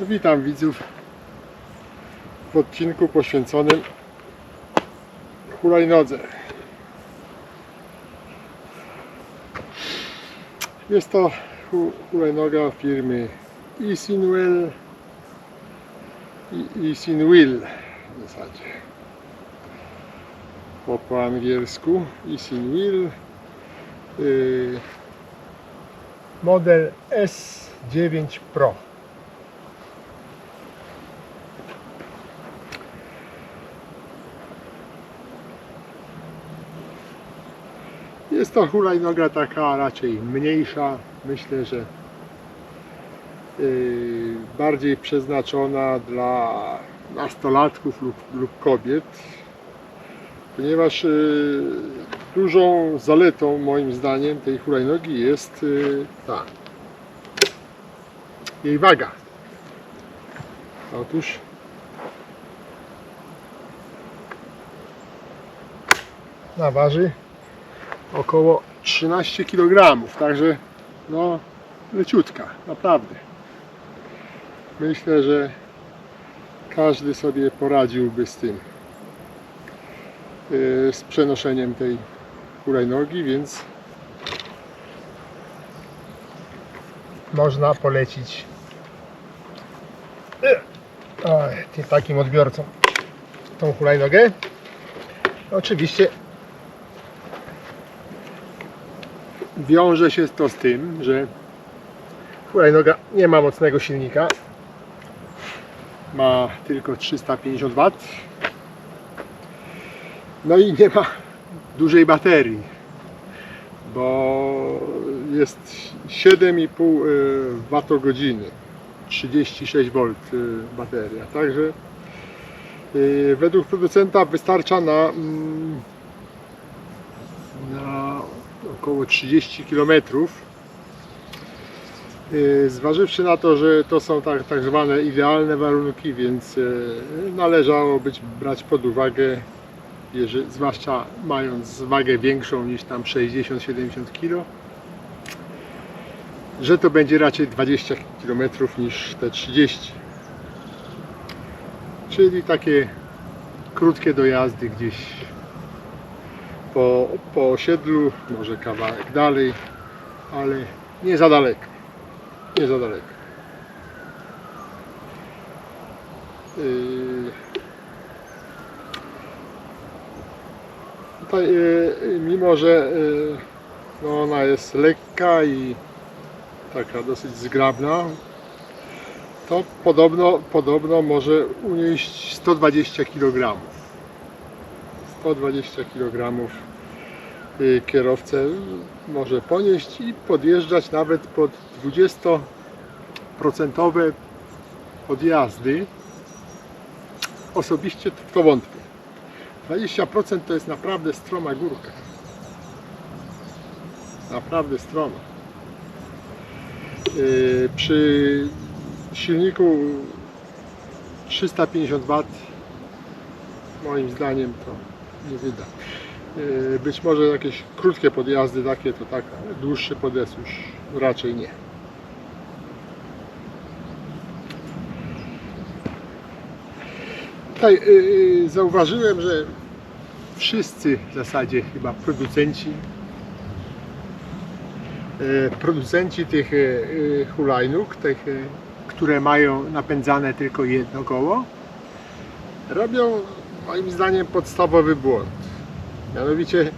Witam widzów w odcinku poświęconym hulajnodze. Jest to hu- hulajnoga firmy Easinwell i Easinwill w zasadzie. Po, po angielsku Easinwill. Yy, model S9 Pro. Jest to hulajnoga taka raczej mniejsza. Myślę, że yy, bardziej przeznaczona dla nastolatków lub, lub kobiet, ponieważ yy, dużą zaletą moim zdaniem tej hulajnogi jest yy, ta jej waga. Otóż na waży około 13 kg, także no leciutka, naprawdę. Myślę, że każdy sobie poradziłby z tym, yy, z przenoszeniem tej hulajnogi, więc można polecić yy, oj, takim odbiorcom tą hulajnogę. Oczywiście wiąże się to z tym, że hulajnoga nie ma mocnego silnika. Ma tylko 350 W. No i nie ma dużej baterii, bo jest 7,5 Wh, 36 V bateria. Także y, według producenta wystarcza na, mm, na około 30 km. Y, Zważywszy na to, że to są tak, tak zwane idealne warunki, więc y, należało być brać pod uwagę, zwłaszcza mając wagę większą niż tam 60-70 kg, że to będzie raczej 20 km niż te 30. Czyli takie krótkie dojazdy gdzieś po, po osiedlu, może kawałek dalej, ale nie za daleko. Nie za daleko. Yy, Tutaj, yy, mimo że yy, no ona jest lekka i taka dosyć zgrabna, to podobno, podobno może unieść 120 kg. 120 kg y, kierowcę może ponieść i podjeżdżać nawet pod 20% odjazdy. Osobiście to wątpię. 20% to jest naprawdę stroma górka. Naprawdę stroma. Y, Przy silniku 350 W moim zdaniem to nie wyda. Yy, Być może jakieś krótkie podjazdy takie to tak, ale dłuższy podjazd już raczej nie. Tutaj yy, zauważyłem, że wszyscy w zasadzie chyba producenci producenci tych yy, hulajnóg, tych, które mają napędzane tylko jedno koło, robią moim zdaniem podstawowy błąd. Mianowicie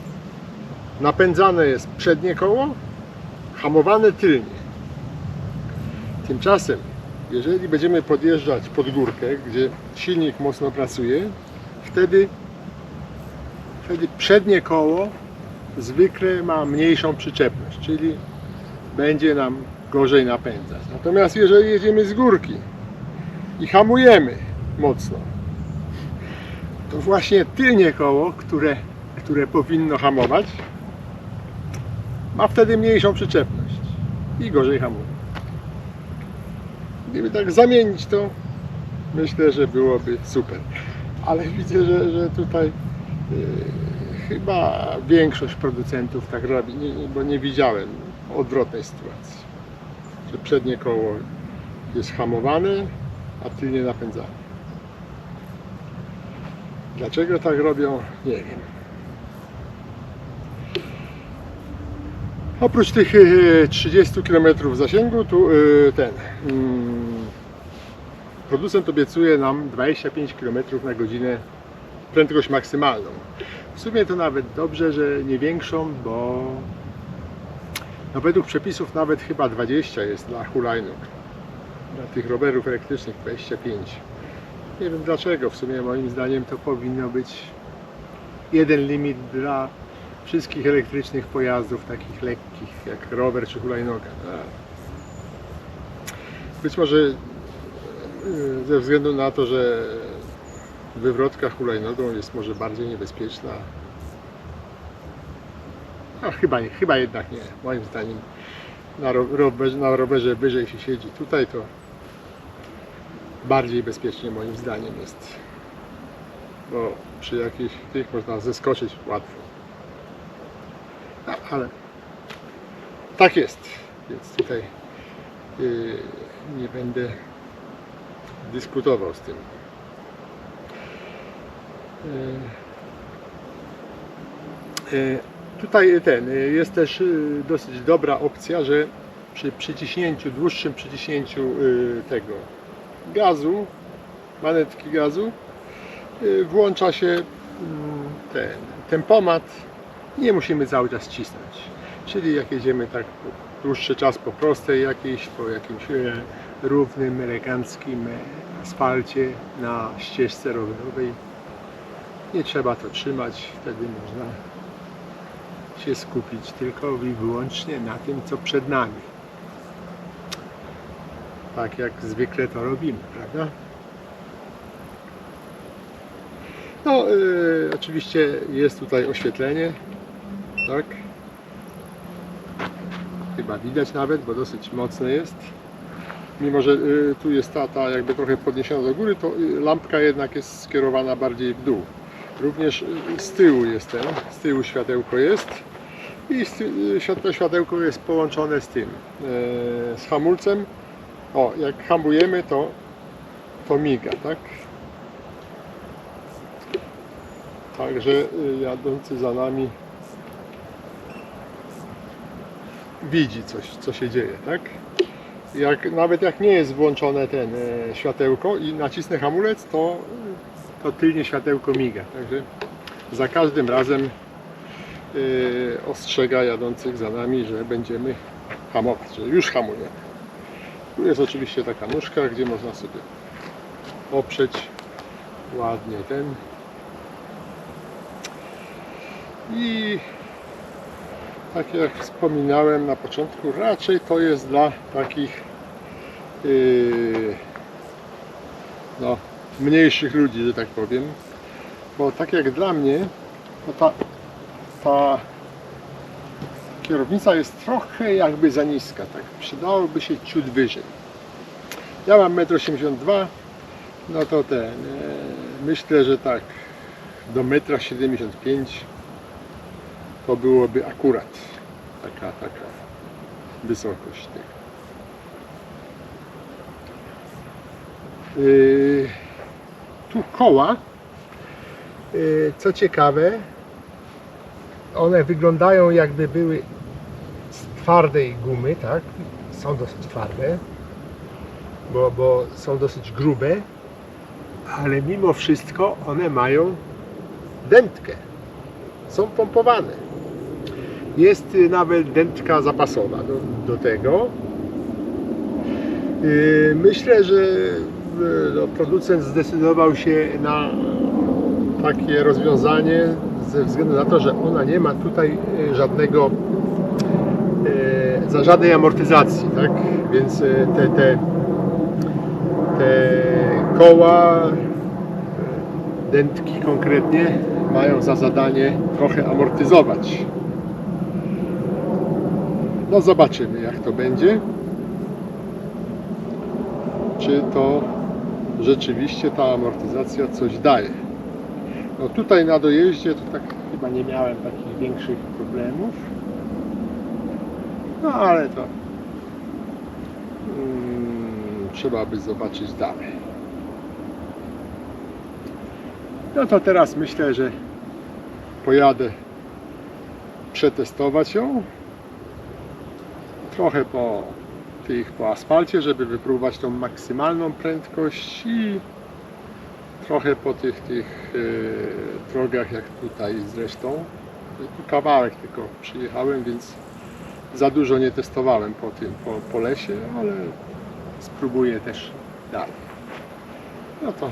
napędzane jest przednie koło, hamowane tylnie. Tymczasem, jeżeli będziemy podjeżdżać pod górkę, gdzie silnik mocno pracuje, wtedy, wtedy przednie koło zwykle ma mniejszą przyczepność, czyli będzie nam gorzej napędzać. Natomiast jeżeli jedziemy z górki i hamujemy mocno, to właśnie tylnie koło, które, które powinno hamować, ma wtedy mniejszą przyczepność i gorzej hamuje. Gdyby tak zamienić to, myślę, że byłoby super. Ale widzę, że, że tutaj yy, chyba większość producentów tak robi, nie, bo nie widziałem odwrotnej sytuacji. Że przednie koło jest hamowane, a tylnie napędzany. Dlaczego tak robią? Nie wiem. Oprócz tych e, 30 km zasięgu, tu e, ten mm, producent obiecuje nam 25 km na godzinę prędkość maksymalną. W sumie to nawet dobrze, że nie większą, bo no według przepisów nawet chyba 20 jest dla hulajnóg. Dla tych rowerów elektrycznych 25. Nie wiem dlaczego, w sumie moim zdaniem to powinno być jeden limit dla wszystkich elektrycznych pojazdów, takich lekkich jak rower czy hulajnoga. Być może y, ze względu na to, że wywrotka hulajnogą jest może bardziej niebezpieczna. A chyba, chyba jednak nie. Moim zdaniem na, ro- rowerze, na rowerze wyżej się siedzi. Tutaj to bardziej bezpiecznie moim zdaniem jest. Bo przy jakichś tych można zeskoczyć łatwo. A, ale tak jest. Więc tutaj yy, nie będę dyskutował z tym. Yy, yy, Tutaj ten yy, jest też dosyć dobra opcja, że przy przyciśnięciu, dłuższym przyciśnięciu tego gazu, manetki gazu, yy, włącza się mm, ten tempomat. Nie musimy cały czas cisnąć. Czyli jak jedziemy tak dłuższy czas po prostej jakiejś, po jakimś e, równym, eleganckim e, asfalcie na ścieżce rowerowej, nie trzeba to trzymać, wtedy można się skupić tylko i wyłącznie na tym, co przed nami. Tak jak zwykle to robimy, prawda? No, y, oczywiście jest tutaj oświetlenie, tak? Chyba widać nawet, bo dosyć mocne jest. Mimo, że y, tu jest ta, ta jakby trochę podniesiona do góry, to y, lampka jednak jest skierowana bardziej w dół. Również z tyłu jest ten, z tyłu światełko jest i świat- światełko jest połączone z tym, z hamulcem. O, jak hamujemy, to, to miga, tak? Także y, jadący za nami widzi coś, co się dzieje, tak? Jak, nawet jak nie jest włączone ten e, światełko i nacisnę hamulec, to, to tylnie światełko miga. Także za każdym razem e, ostrzega jadących za nami, że będziemy hamować, że już hamujemy. Tu jest oczywiście taka nóżka, gdzie można sobie oprzeć ładnie ten i tak jak wspominałem na początku, raczej to jest dla takich yy, no, mniejszych ludzi, że tak powiem. Bo tak jak dla mnie, to ta, ta kierownica jest trochę jakby za niska. Tak? Przydałoby się ciut wyżej. Ja mam 1,82 m, no to ten, e, myślę, że tak do 1,75 m to byłoby akurat taka, taka wysokość tego. Yy, tu koła, yy, co ciekawe, one wyglądają jakby były z twardej gumy, tak? Są dosyć twarde, bo, bo są dosyć grube, ale mimo wszystko one mają dętkę. Są pompowane. Jest y, nawet dętka zapasowa do, do tego. Yy, Myślę, że y, no, producent zdecydował się na takie rozwiązanie ze względu na to, że ona nie ma tutaj y, żadnego y, za żadnej amortyzacji, tak? Więc y, te, te, te koła, dętki konkretnie mają za zadanie trochę amortyzować. No zobaczymy jak to będzie. Czy to rzeczywiście ta amortyzacja coś daje. No tutaj na dojeździe to tak chyba nie miałem takich większych problemów. No ale to hmm, trzeba by zobaczyć dalej. No to teraz myślę, że pojadę przetestować ją. Trochę po tych po asfalcie, żeby wypróbować tą maksymalną prędkość i trochę po tych tych e, drogach jak tutaj zresztą. Tu kawałek tylko przyjechałem, więc za dużo nie testowałem po tym po, po lesie, ale spróbuję też dalej. No to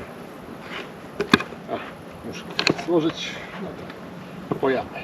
a, muszę złożyć. No to pojadę.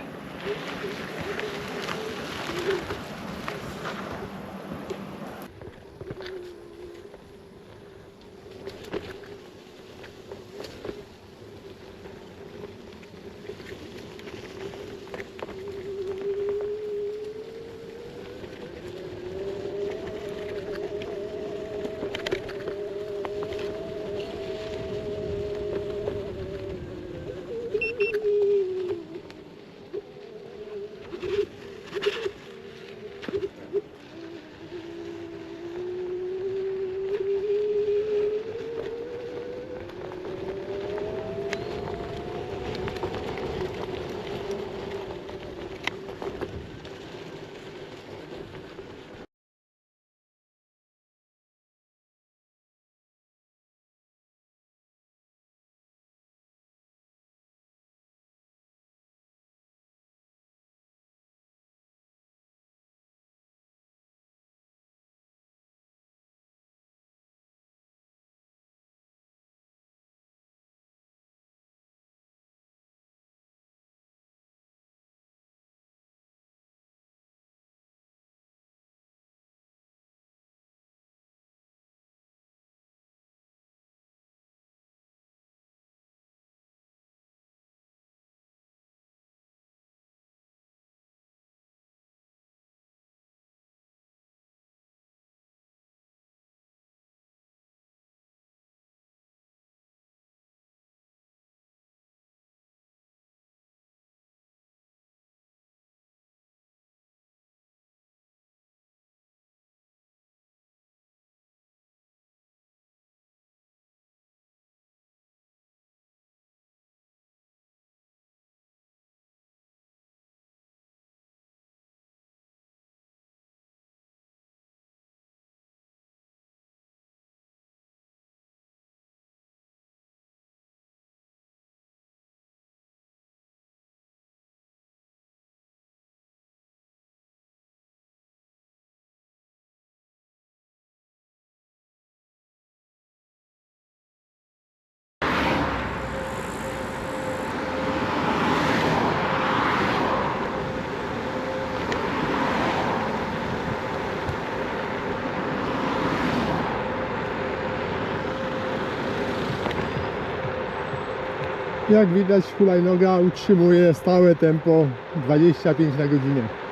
Jak widać hulajnoga utrzymuje stałe tempo 25 na godzinę.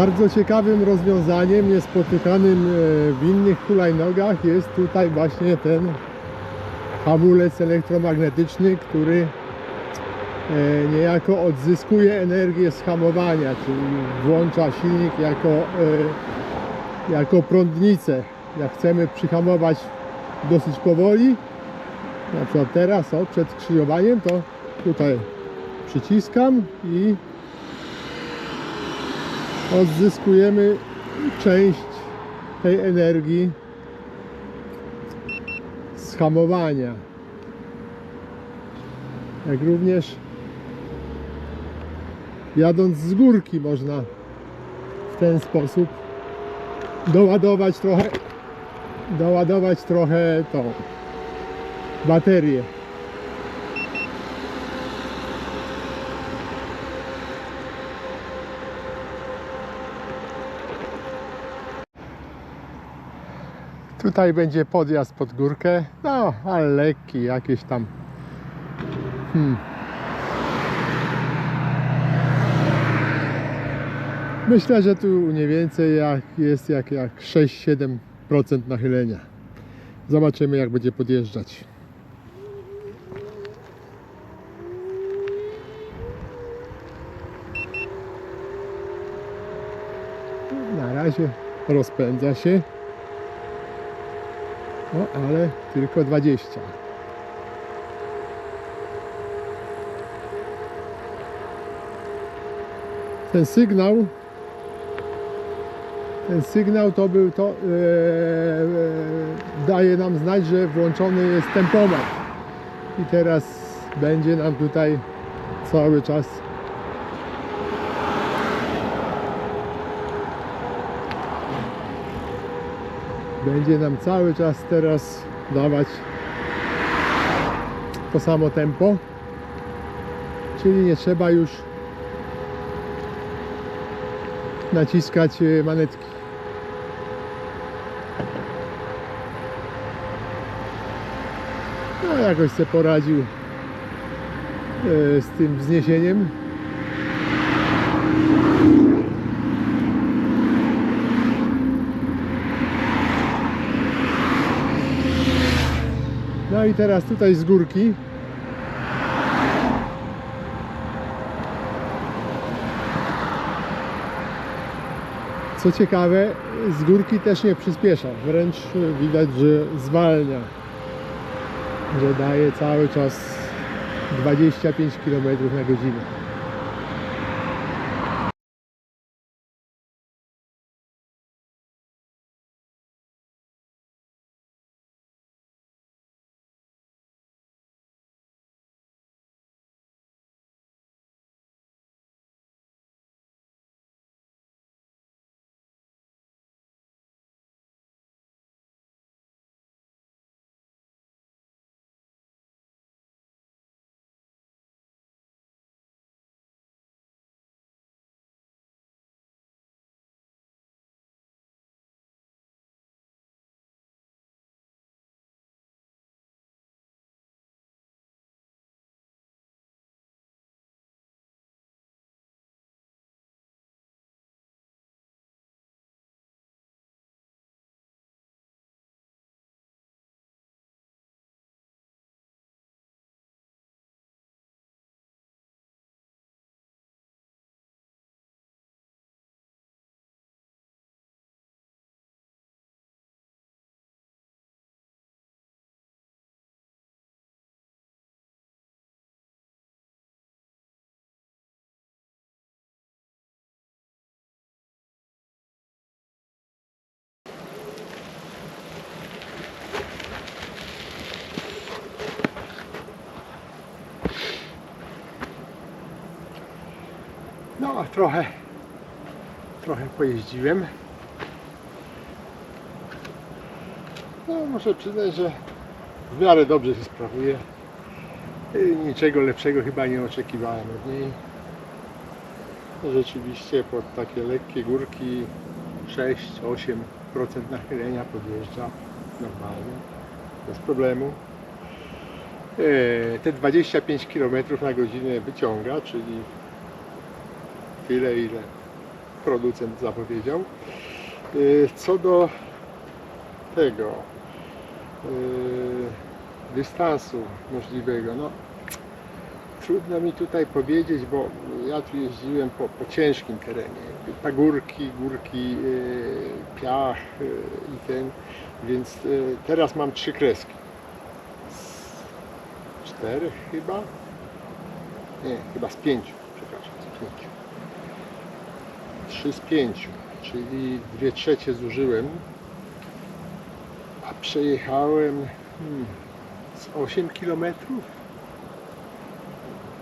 Bardzo ciekawym rozwiązaniem, niespotykanym e, w innych hulajnogach jest tutaj właśnie ten hamulec elektromagnetyczny, który e, niejako odzyskuje energię z hamowania, czyli włącza silnik jako, e, jako prądnicę. Jak chcemy przyhamować dosyć powoli, na przykład teraz, o, przed skrzyżowaniem, to tutaj przyciskam i odzyskujemy część tej energii z hamowania. Jak również jadąc z górki można w ten sposób doładować trochę doładować trochę tą baterię. Tutaj będzie podjazd pod górkę, no ale lekki, jakieś tam hmm. Myślę, że tu mniej więcej jak jest jak, jak 6-7% nachylenia. Zobaczymy jak będzie podjeżdżać. Na razie rozpędza się. No ale tylko 20. Ten sygnał ten sygnał to był to e, e, daje nam znać, że włączony jest tempomat i teraz będzie nam tutaj cały czas będzie nam cały czas teraz dawać to samo tempo czyli nie trzeba już naciskać e, manetki. No jakoś sobie poradził e, z tym wzniesieniem. No i teraz tutaj z górki. Co ciekawe, z górki też nie przyspiesza, wręcz widać, że zwalnia, że daje cały czas 25 km na godzinę. Trochę, trochę pojeździłem. No, muszę przyznać, że w miarę dobrze się sprawuje. I Niczego lepszego chyba nie oczekiwałem od niej. No, Rzeczywiście pod takie lekkie górki 6-8% nachylenia podjeżdża normalnie, bez problemu. E, Te 25 km na godzinę wyciąga, czyli tyle, ile producent zapowiedział. Yy, Co do tego yy, dystansu możliwego, no trudno mi tutaj powiedzieć, bo ja tu jeździłem po, po ciężkim terenie. Pagórki, górki, yy, piach i ten, więc teraz mam trzy kreski. Z czterech chyba? Nie, chyba z pięciu, przepraszam, z pięciu. 3 z 5, czyli 2 trzecie zużyłem, a przejechałem hmm, z 8 km.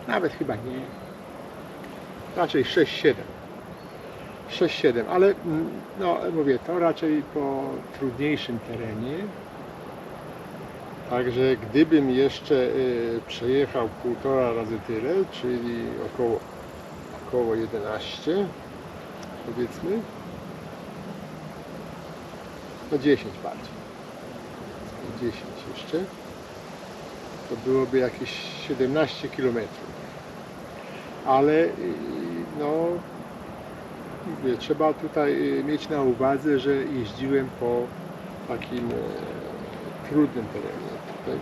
Nawet chyba nie. Raczej 6-7. 6-7, ale mm, no mówię, to raczej po trudniejszym terenie. Także gdybym jeszcze y, przejechał półtora razy tyle, czyli około, około 11, powiedzmy. No 10 bardziej. 10 jeszcze. To byłoby jakieś 17 km. Ale y, no trzeba tutaj y, mieć na uwadze, że jeździłem po takim e, trudnym terenie. Tutaj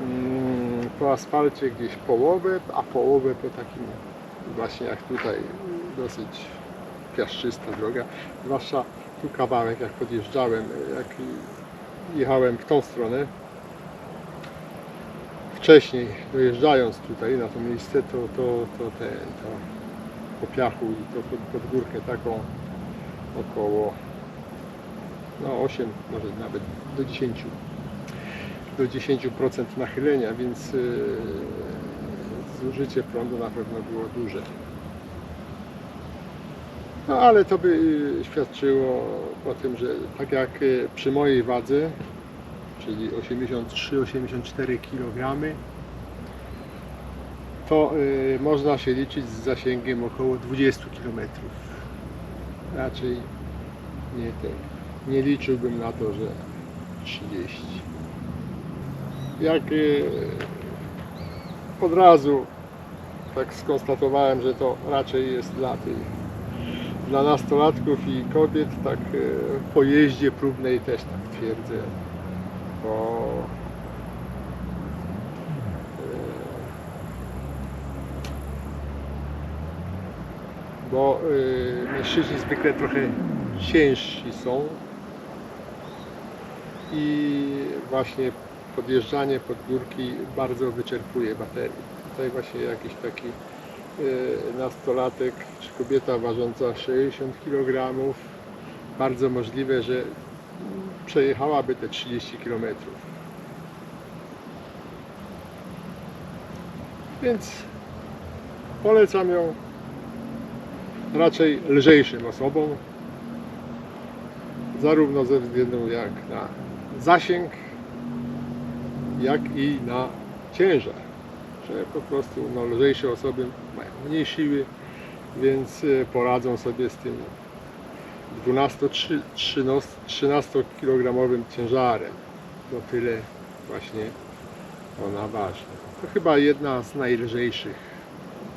mm, po asfalcie gdzieś połowę, a połowę po takim właśnie jak tutaj dosyć piaszczysta droga. Zwłaszcza tu kawałek jak podjeżdżałem, jak jechałem w tą stronę. Wcześniej dojeżdżając tutaj na to miejsce, to, to, to ten, to po piachu i to pod, pod górkę taką około no 8, może nawet do 10 do 10% nachylenia, więc yy, zużycie prądu na pewno było duże. No ale to by yy, świadczyło o tym, że tak jak yy, przy mojej wadze, czyli 83-84 kg, to y, można się liczyć z zasięgiem około 20 km. Raczej nie, te, nie liczyłbym na to, że 30. Jak y, od razu tak skonstatowałem, że to raczej jest dla tych dla nastolatków i kobiet, tak y, po jeździe próbnej też tak twierdzę, bo bo y, mężczyźni zwykle trochę ciężsi są i właśnie podjeżdżanie pod górki bardzo wyczerpuje baterię. Tutaj właśnie jakiś taki nastolatek czy kobieta ważąca 60 kg bardzo możliwe, że przejechałaby te 30 km. Więc polecam ją raczej lżejszym osobom, zarówno ze względu jak na zasięg, jak i na ciężar. Że po prostu no, lżejsze osoby mają mniej siły, więc e, poradzą sobie z tym 12-13 kg ciężarem. To tyle właśnie ona waży. To chyba jedna z najlżejszych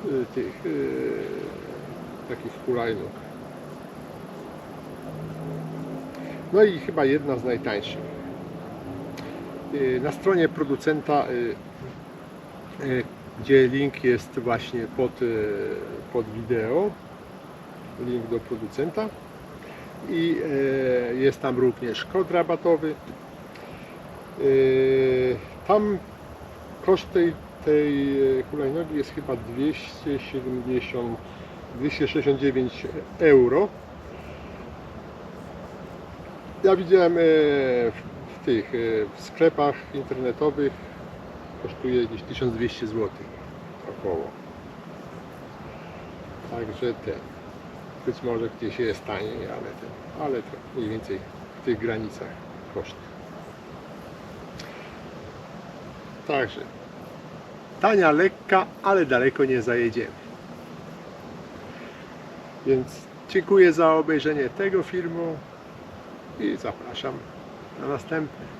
y, tych y, takich hulajnóg. No i chyba jedna z najtańszych. Na stronie producenta, gdzie link jest właśnie pod, y, pod wideo, link do producenta i y, jest tam również kod rabatowy. Tam koszt tej, tej hulajnogi jest chyba 270 269 euro. Ja widziałem e, w, tych e, w sklepach internetowych kosztuje gdzieś 1200 zł około. Także ten. Być może gdzieś jest taniej, ale ten, ale to mniej więcej w tych granicach koszt. Także tania, lekka, ale daleko nie zajedziemy. Więc dziękuję za obejrzenie tego filmu i zapraszam na następny.